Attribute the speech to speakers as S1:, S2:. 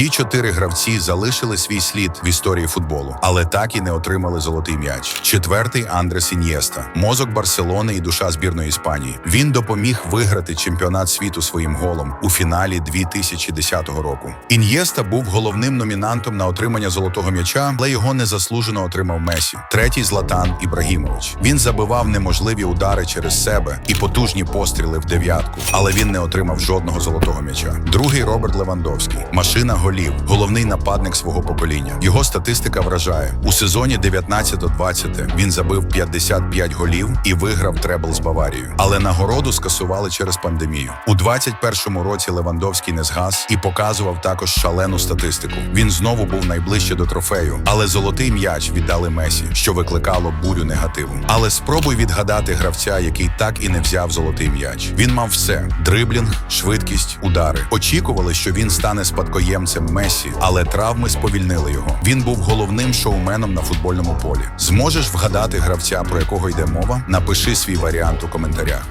S1: Ці чотири гравці залишили свій слід в історії футболу, але так і не отримали золотий м'яч. Четвертий Андрес Ін'єста, мозок Барселони і душа збірної Іспанії. Він допоміг виграти чемпіонат світу своїм голом у фіналі 2010 року. Ін'єста був головним номінантом на отримання золотого м'яча, але його незаслужено отримав Месі. Третій Златан Ібрагімович. Він забивав неможливі удари через себе і потужні постріли в дев'ятку, але він не отримав жодного золотого м'яча. Другий Роберт Левандовський, машина голів, головний нападник свого покоління. Його статистика вражає у сезоні 19-20 Він забив 55 голів і виграв требл з Баварією. Але нагороду скасували через пандемію. У 21-му році Левандовський не згас і показував також шалену статистику. Він знову був найближче до трофею, але золотий м'яч віддали Месі, що викликало бурю негативу. Але спробуй відгадати гравця, який так і не взяв золотий м'яч. Він мав все: дриблінг, швидкість, удари. Очікували, що він стане спадкоємцем Месі, але травми сповільнили його. Він був головним шоуменом на футбольному полі. Зможеш вгадати гравця, про якого йде мова? Напиши свій варіант у коментарях.